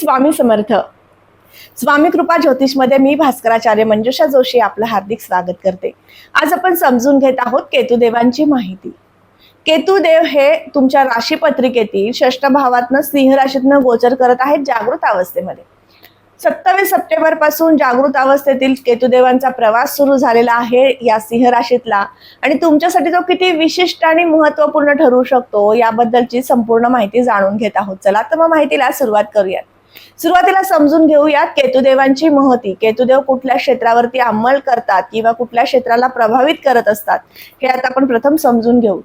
स्वामी समर्थ. स्वामी कृपा ज्योतिषमध्ये मी भास्कराचार्य मंजुषा जोशी आपलं हार्दिक स्वागत करते. आज आपण समजून घेत आहोत केतुदेवांची माहिती. केतुदेव हे तुमच्या राशी पत्रिकेतील षष्ठ भावातनं सिंह राशीतनं गोचर करत आहेत जागृत अवस्थेमध्ये. सत्तावीस सप्टेंबरपासून जागृत अवस्थेतील केतुदेवांचा प्रवास सुरू झालेला आहे या सिंह राशीतला. आणि तुमच्यासाठी तो किती विशिष्ट आणि महत्त्वपूर्ण ठरू शकतो याबद्दलची संपूर्ण माहिती जाणून घेत आहोत. चला तर मग माहितीला सुरुवात करूयात. सुरुवातीला समजून घेऊयात केतुदेवांची महती. केतुदेव कुठल्या क्षेत्रावरती अंमल करतात किंवा कुठल्या क्षेत्राला प्रभावित करत असतात हे आता आपण प्रथम समजून घेऊ.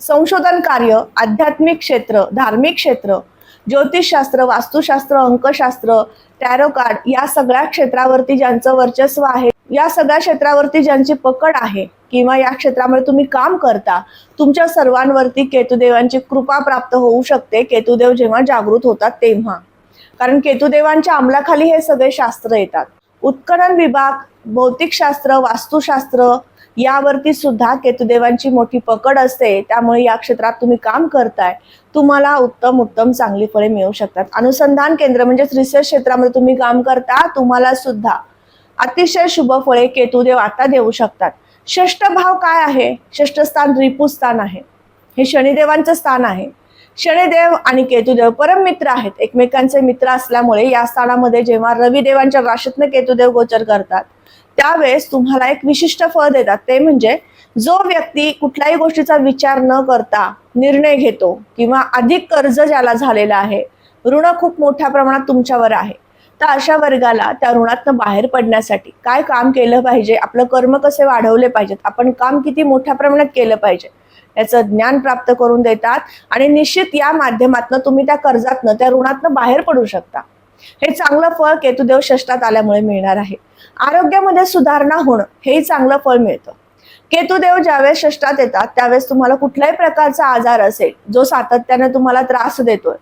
संशोधन कार्य आध्यात्मिक क्षेत्र धार्मिक क्षेत्र ज्योतिषशास्त्र वास्तुशास्त्र अंकशास्त्र टॅरो कार्ड या सगळ्या क्षेत्रावरती ज्यांचं वर्चस्व आहे या सगळ्या क्षेत्रावरती ज्यांची पकड आहे किंवा या क्षेत्रामध्ये तुम्ही काम करता तुमच्या सर्वांवरती केतुदेवांची कृपा प्राप्त होऊ शकते. केतुदेव जेव्हा जागृत होतात तेव्हा. कारण केतुदेवांच्या अंमलाखाली हे सगळे शास्त्र येतात. उत्खनन विभाग भौतिकशास्त्र वास्तुशास्त्र यावरती सुद्धा केतुदेवांची मोठी पकड असते. त्यामुळे या क्षेत्रात तुम्ही काम करताय. तुम्हाला उत्तम उत्तम चांगली फळे मिळू शकतात. अनुसंधान केंद्र म्हणजेच रिसर्च क्षेत्रामध्ये तुम्ही काम करता तुम्हाला सुद्धा अतिशय शुभ फळे केतुदेव आता देऊ शकतात. षष्ठ भाव काय आहे? षष्ठ स्थान रिपू स्थान आहे. हे शनिदेवांचं स्थान आहे. शनिदेव आणि केतुदेव परममित्र आहेत. एकमेकांचे मित्र असल्यामुळे या स्थानामध्ये जेव्हा रविदेवांच्या राशीतनं केतुदेव गोचर करतात त्यावेळेस तुम्हाला एक विशिष्ट फळ देतात. ते म्हणजे जो व्यक्ती कुठल्याही गोष्टीचा विचार न करता निर्णय घेतो किंवा अधिक कर्ज ज्याला झालेला आहे ऋण खूप मोठ्या प्रमाणात तुमच्यावर आहे तर अशा वर्गाला त्या ऋणातनं बाहेर पडण्यासाठी काय काम केलं पाहिजे? आपलं कर्म कसे वाढवले पाहिजेत? आपण काम किती मोठ्या प्रमाणात केलं पाहिजे? याचं ज्ञान प्राप्त करून देतात. आणि निश्चित या माध्यमातनं तुम्ही त्या कर्जातनं त्या ऋणातनं बाहेर पडू शकता. हे चांगलं फळ केतुदेव षष्टात आल्यामुळे मिळणार आहे. आरोग्यामध्ये सुधारणा होणं हेही चांगलं फळ मिळतं. केतुदेव ज्यावेळेस षष्टात येतात त्यावेळेस तुम्हाला कुठल्याही प्रकारचा आजार असेल जो सातत्याने तुम्हाला त्रास देतोय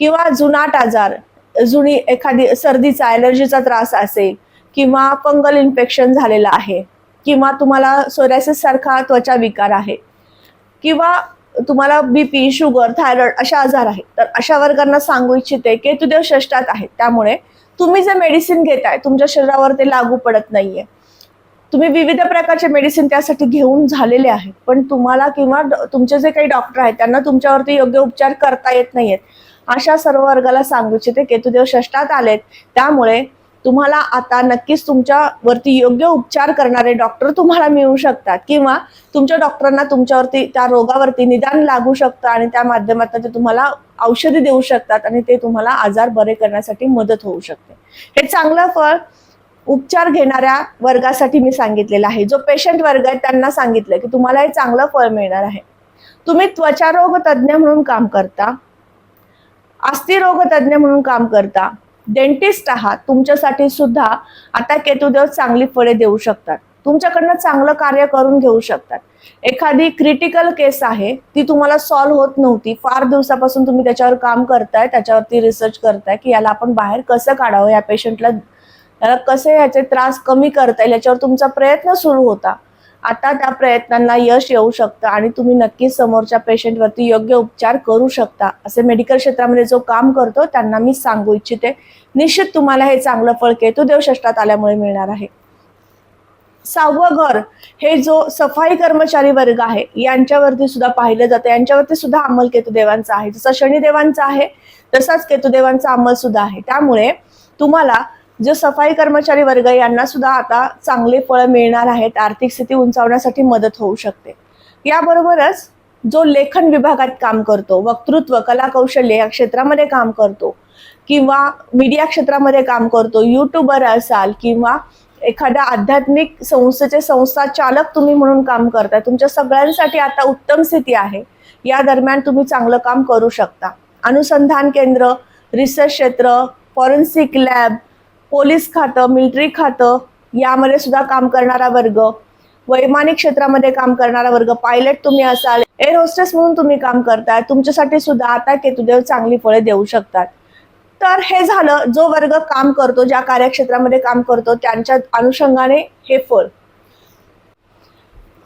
किंवा जुनाट आजार जुनी एखादी सर्दीचा ॲलर्जीचा त्रास असेल किंवा फंगल इन्फेक्शन झालेलं आहे किंवा तुम्हाला सोरायसिस सारखा त्वचा विकार आहे किंवा तुम्हाला बीपी शुगर थायरॉइड अशा आजार आहेत. तर अशा वर्गांना सांगू इच्छिते केतुदेव षष्टात आहेत. त्यामुळे तुम्ही जे मेडिसिन घेताय तुमच्या शरीरावर ते लागू पडत नाहीये. तुम्ही विविध प्रकारचे मेडिसिन त्यासाठी घेऊन झालेले आहेत. पण तुम्हाला किंवा तुमचे जे काही डॉक्टर आहेत त्यांना तुमच्यावरती योग्य उपचार करता येत नाहीयेत. अशा सर्व वर्गाला सांगू इच्छिते केतुदेव षष्टात आलेत. त्यामुळे तुम्हाला आता नक्कीच तुमच्यावरती योग्य उपचार करणारे डॉक्टर तुम्हाला मिळू शकतात. किंवा तुमच्या डॉक्टरांना तुमच्यावरती त्या रोगावरती निदान लागू शकतं आणि त्या माध्यमातून ते तुम्हाला औषधी देऊ शकतात आणि ते तुम्हाला आजार बरे करण्यासाठी मदत होऊ शकते. हे चांगलं फळ उपचार घेणाऱ्या वर्गासाठी मी सांगितलेलं आहे. जो पेशंट वर्ग आहे त्यांना सांगितलं की तुम्हाला हे चांगलं फळ मिळणार आहे. तुम्ही त्वचारोग तज्ज्ञ म्हणून काम करता अस्थिरोग तज्ज्ञ म्हणून काम करता डेंटिस्ट आहात तुमच्यासाठी सुद्धा आता केतुदेव चांगली फळे देऊ शकतात. तुमच्याकडनं चांगलं कार्य करून घेऊ शकतात. एखादी क्रिटिकल केस आहे ती तुम्हाला सॉल्व्ह होत नव्हती. फार दिवसापासून तुम्ही त्याच्यावर काम करताय त्याच्यावरती रिसर्च करताय की याला आपण बाहेर कसं काढावं या पेशंटला त्याला कसे याचे त्रास कमी करता येईल याच्यावर तुमचा प्रयत्न सुरू होता. आता त्या प्रयत्नांना यश येऊ शकतं आणि तुम्ही नक्कीच समोरच्या पेशंटवरती योग्य उपचार करू शकता. असे मेडिकल क्षेत्रामध्ये जो काम करतो त्यांना मी सांगू इच्छिते. निश्चित तुम्हाला हे चांगलं फळ केतू षष्टात आल्यामुळे मिळणार आहे. सहावं घर हे जो सफाई कर्मचारी वर्ग आहे यांच्यावरती सुद्धा पाहिलं जातं. यांच्यावरती सुद्धा अंमल केतुदेवांचा आहे. जसा शनिदेवांचा आहे तसाच केतुदेवांचा अंमल सुद्धा आहे. त्यामुळे तुम्हाला जो सफाई कर्मचारी वर्ग यांना सुद्धा आता चांगले फळ मिळणार आहेत. आर्थिक स्थिती उंचावण्यासाठी मदत होऊ शकते. याबरोबरच जो लेखन विभागात काम करतो वक्तृत्व कला कौशल्य या क्षेत्रामध्ये काम करतो किंवा मीडिया क्षेत्रामध्ये काम करतो युट्यूबर असाल किंवा एखाद्या आध्यात्मिक संस्थेचे संस्था चालक तुम्ही म्हणून काम करताय तुमच्या सगळ्यांसाठी आता उत्तम स्थिती आहे. या दरम्यान तुम्ही चांगलं काम करू शकता. अनुसंधान केंद्र रिसर्च क्षेत्र फॉरेन्सिक लॅब पोलीस खातं मिलिटरी खातं यामध्ये सुद्धा काम करणारा वर्ग वैमानिक क्षेत्रामध्ये काम करणारा वर्ग पायलट तुम्ही असाल एअर होस्टेस म्हणून तुम्ही काम करताय तुमच्यासाठी सुद्धा आता केतुदेव चांगली फळे देऊ शकतात. तर हे झालं जो वर्ग काम करतो ज्या कार्यक्षेत्रामध्ये काम करतो त्यांच्या अनुषंगाने हे फळ.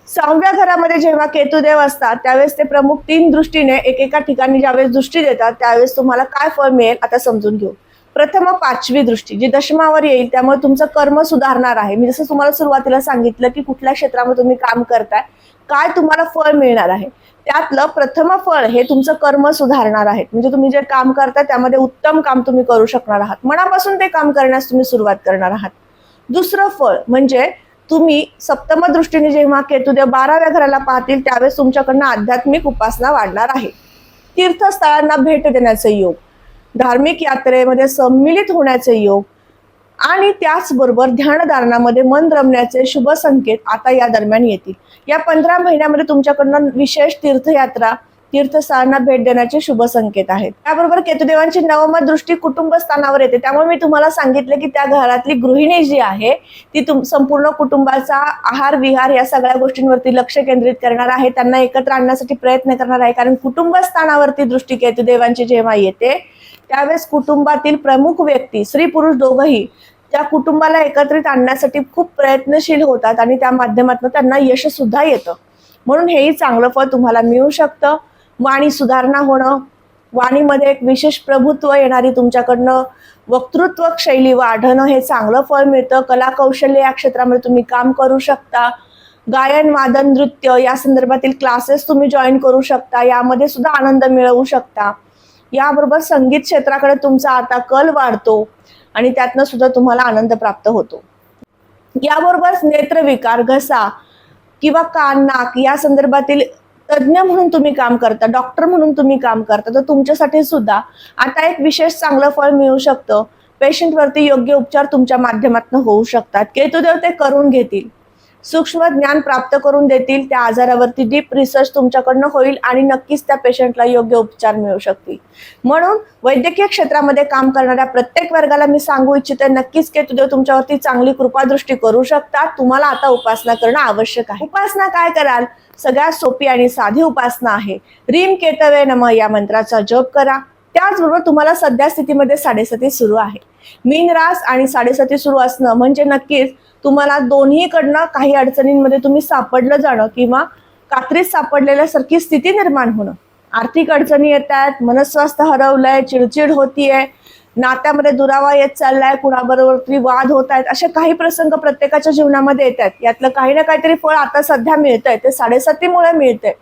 सहाव्या घरामध्ये जेव्हा केतुदेव असतात त्यावेळेस ते प्रमुख तीन दृष्टीने एकेका ठिकाणी ज्यावेळेस दृष्टी देतात त्यावेळेस तुम्हाला काय फळ मिळेल आता समजून घेऊ. प्रथम पाचवी दृष्टी. जी दशमावर येईल त्यामुळे तुमचं कर्म सुधारणार आहे. मी जसं तुम्हाला सुरुवातीला सांगितलं की कुठल्या क्षेत्रामध्ये तुम्ही काम करताय काय तुम्हाला फळ मिळणार आहे? त्यातलं प्रथम फळ हे तुमचं कर्म सुधारणार आहे. म्हणजे तुम्ही जे काम करता त्यामध्ये उत्तम काम तुम्ही करू शकणार आहात. मनापासून ते काम करण्यास तुम्ही सुरुवात करणार आहात. दुसरं फळ म्हणजे तुम्ही सप्तम दृष्टीने जेव्हा केतुदेव बाराव्या घराला पाहतील त्यावेळेस तुमच्याकडनं आध्यात्मिक उपासना वाढणार आहे. तीर्थस्थळांना भेट देण्याचे योग. धार्मिक यात्रेमध्ये सम्मिलित होण्याचे योग आणि त्याचबरोबर ध्यानधारणामध्ये मन रमण्याचे शुभ संकेत आता या दरम्यान येतील. या पंधरा महिन्यामध्ये तुमच्याकडनं विशेष तीर्थयात्रा तीर्थस्थळांना भेट देण्याचे शुभ संकेत आहेत. त्याबरोबर केतुदेवांची नवम दृष्टी कुटुंब स्थानावर येते. त्यामुळे मी तुम्हाला सांगितलं की त्या घरातली गृहिणी जी आहे ती तुम संपूर्ण कुटुंबाचा आहार विहार या सगळ्या गोष्टींवरती लक्ष केंद्रित करणार आहे. त्यांना एकत्र आणण्यासाठी प्रयत्न करणार आहे. कारण कुटुंब स्थानावरती दृष्टी केतुदेवांची जेव्हा येते त्यावेळेस कुटुंबातील प्रमुख व्यक्ती स्त्री पुरुष दोघंही त्या कुटुंबाला एकत्रित आणण्यासाठी खूप प्रयत्नशील होतात आणि त्या माध्यमातून त्यांना यश सुद्धा येतं. म्हणून हेही चांगलं फळ तुम्हाला मिळू शकतं. वाणी सुधारणा होणं वाणीमध्ये एक विशेष प्रभुत्व येणारी तुमच्याकडनं वक्तृत्व शैली वाढणं हे चांगलं फळ मिळतं. कला कौशल्य या क्षेत्रामध्ये तुम्ही काम करू शकता. गायन वादन नृत्य या संदर्भातील क्लासेस तुम्ही जॉईन करू शकता. यामध्ये सुद्धा आनंद मिळवू शकता. याबरोबर संगीत क्षेत्राकडे तुमचा आता कल वाढतो आणि त्यातनं सुद्धा तुम्हाला आनंद प्राप्त होतो. याबरोबरच नेत्रविकार घसा किंवा कान नाक या संदर्भातील तज्ज्ञ म्हणून तुम्ही काम करता डॉक्टर म्हणून तुम्ही काम करता तर तुमच्यासाठी सुद्धा आता एक विशेष चांगलं फळ मिळू शकतं. पेशंटवरती योग्य उपचार तुमच्या माध्यमातून होऊ शकतात. केतुदेव ते करून घेतील. सूक्ष्म ज्ञान प्राप्त करून देतील त्या आजारावरती डीप रिसर्च तुमच्याकडनं होईल आणि नक्कीच त्या पेशंटला योग्य उपचार मिळू शकतील. म्हणून वैद्यकीय क्षेत्रामध्ये काम करणाऱ्या प्रत्येक वर्गाला मी सांगू इच्छिते नक्कीच केतुदेव तुमच्यावरती चांगली कृपादृष्टी करू शकतात. तुम्हाला आता उपासना करणं आवश्यक आहे. उपासना काय कराल? सगळ्यात सोपी आणि साधी उपासना आहे. रीम केतवे नम या मंत्राचा जप करा. त्याचबरोबर तुम्हाला सध्या स्थितीमध्ये साडेसती सुरू आहे. मीन रास आणि साडेसती सुरू असणं म्हणजे नक्कीच तुम्हाला दोन्हीकडनं काही अडचणींमध्ये तुम्ही सापडलं जाणं किंवा कात्रीत सापडलेल्यासारखी स्थिती निर्माण होणं. आर्थिक अडचणी येतात मनस्वास्थ्य हरवलंय चिडचिड होतीये नात्यामध्ये दुरावा येत चाललाय कुणाबरोबर तरी वाद होत आहेत असे काही प्रसंग प्रत्येकाच्या जीवनामध्ये येत आहेत. यातलं काही ना काहीतरी फळ आता सध्या मिळतंय ते साडेसातीमुळे मिळतंय.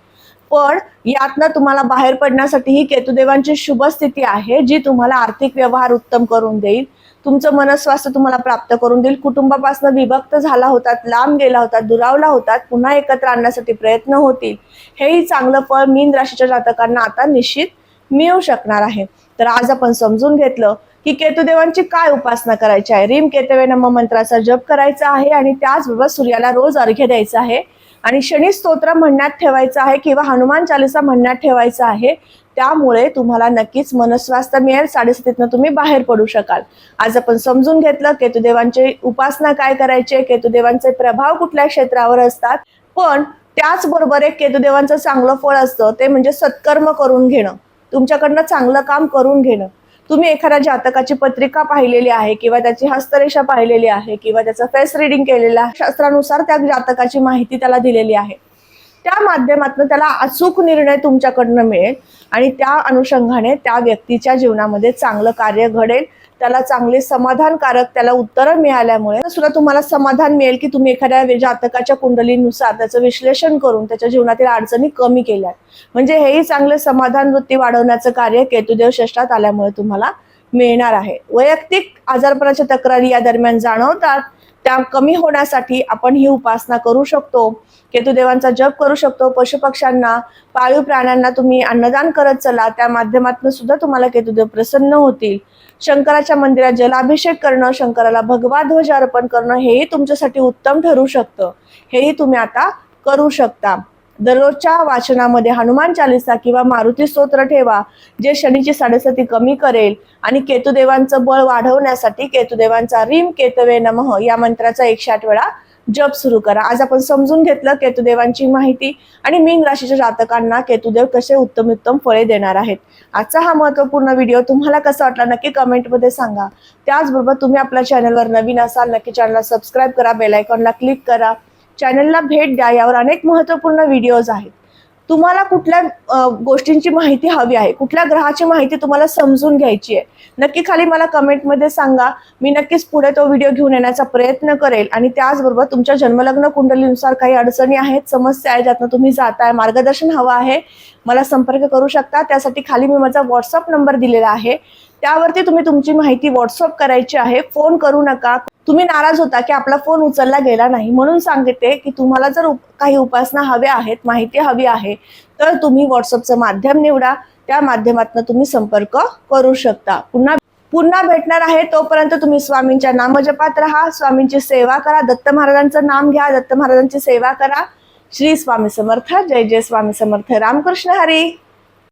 पण यातनं तुम्हाला बाहेर पडण्यासाठी ही केतुदेवांची शुभ स्थिती आहे जी तुम्हाला आर्थिक व्यवहार उत्तम करून देईल. तुमचं मनस्वास्थ्य तुम्हाला प्राप्त करून देईल. कुटुंबापासून विभक्त झाला होतात लांब गेला होता दुरावला होतात पुन्हा एकत्र आणण्यासाठी प्रयत्न होतील. हेही चांगलं फळ मीन राशीच्या जातकांना आता निश्चित मिळू शकणार आहे. तर आज आपण समजून घेतलं की केतुदेवांची काय उपासना करायची आहे. रिम केतवे नम मंत्राचा जप करायचा आहे आणि त्याचबरोबर सूर्याला रोज अर्घ्य द्यायचा आहे. आणि शनी स्तोत्र म्हणण्यात ठेवायचं आहे किंवा हनुमान चालिसा म्हणण्यात ठेवायचं आहे त्यामुळे तुम्हाला नक्कीच मनस्वास्थ्य मिळेल साडेसातीतनं तुम्ही बाहेर पडू शकाल. आज आपण समजून घेतलं केतुदेवांची उपासना काय करायचे केतुदेवांचे प्रभाव कुठल्या क्षेत्रावर असतात पण त्याचबरोबर एक केतुदेवांचं चांगलं फळ असतं ते म्हणजे सत्कर्म करून घेणं. तुमच्याकडनं चांगलं काम करून घेणं. तुम्ही एखाद्या जातकाची पत्रिका पाहिलेली आहे किंवा त्याची हस्तरेषा पाहिलेली आहे किंवा त्याचं फेस रिडिंग केलेलं आहे शास्त्रानुसार त्या जातकाची माहिती त्याला दिलेली आहे. त्या माध्यमातून त्याला अचूक निर्णय तुमच्याकडनं मिळेल आणि त्या अनुषंगाने त्या व्यक्तीच्या जीवनामध्ये चांगलं कार्य घडेल त्याला चांगले समाधानकारक त्याला उत्तरं मिळाल्यामुळे सुद्धा तुम्हाला समाधान मिळेल की तुम्ही एखाद्या जातकाच्या कुंडलीनुसार त्याचं विश्लेषण करून त्याच्या जीवनातील अडचणी कमी केल्या म्हणजे हेही चांगले समाधान वृत्ती वाढवण्याचं कार्य केतुदेव श्रेष्ठात आल्यामुळे तुम्हाला मिळणार आहे. वैयक्तिक आजारपणाच्या तक्रारी या दरम्यान जाणवतात. त्या कमी होण्यासाठी आपण ही उपासना करू शकतो. केतुदेवांचा जप करू शकतो. पशुपक्ष्यांना पाळीव प्राण्यांना तुम्ही अन्नदान करत चला. त्या माध्यमातून सुद्धा तुम्हाला केतुदेव प्रसन्न होतील. शंकराच्या मंदिरात जलाभिषेक करणं शंकराला भगवा ध्वज अर्पण करणं हेही तुमच्यासाठी उत्तम ठरू शकतं. हेही तुम्ही आता करू शकता. दररोजच्या वाचनामध्ये हनुमान चालिसा किंवा मारुती स्तोत्र ठेवा जे शनीची साडेसाती कमी करेल आणि केतुदेवांचं बळ वाढवण्यासाठी केतुदेवांचा रीम केतवे नमः या मंत्राचा एकशे आठ वेळा जप सुरू करा. आज आपण समजून घेतलं केतुदेवांची माहिती आणि मीन राशीच्या जातकांना केतुदेव कसे उत्तम उत्तम फळे देणार आहेत. आजचा हा महत्त्वपूर्ण व्हिडिओ तुम्हाला कसा वाटला नक्की कमेंटमध्ये सांगा. त्याचबरोबर तुम्ही आपल्या चॅनलवर नवीन असाल नक्की चॅनलला सबस्क्राईब करा बेलायकॉनला क्लिक करा. चॅनलला भेट द्या यावर अनेक महत्त्वपूर्ण व्हिडिओज आहेत. तुम्हाला कुठल्या गोष्टींची माहिती हवी आहे कुठल्या ग्रहाची माहिती तुम्हाला समजून घ्यायची आहे नक्की खाली मला कमेंटमध्ये सांगा. मी नक्कीच पुढे तो व्हिडिओ घेऊन येण्याचा प्रयत्न करेल आणि त्याचबरोबर तुमच्या जन्मलग्न कुंडलीनुसार काही अडचणी आहेत समस्या आहे ज्यातनं तुम्ही जाताय मार्गदर्शन हवं आहे मला संपर्क करू शकता. त्यासाठी खाली मी माझा व्हॉट्सअप नंबर दिलेला आहे. त्यावरती तुम्ही तुमची माहिती व्हॉट्सअप करायची आहे. फोन करू नका. तुम्ही नाराज होता की आपला फोन उचलला गेला नाही. म्हणून सांगते की तुम्हाला जर उप- काही उपासना हव्या आहेत माहिती हवी आहे तर तुम्ही व्हॉट्सअपचं माध्यम निवडा. त्या माध्यमातून तुम्ही संपर्क करू शकता. पुन्हा पुन्हा भेटणार आहे तोपर्यंत तुम्ही स्वामींच्या नामजपात राहा. स्वामींची सेवा करा. दत्त महाराजांचं नाम घ्या. दत्त महाराजांची सेवा करा. श्री स्वामी समर्थ. जय जय स्वामी समर्थ. रामकृष्ण हरी.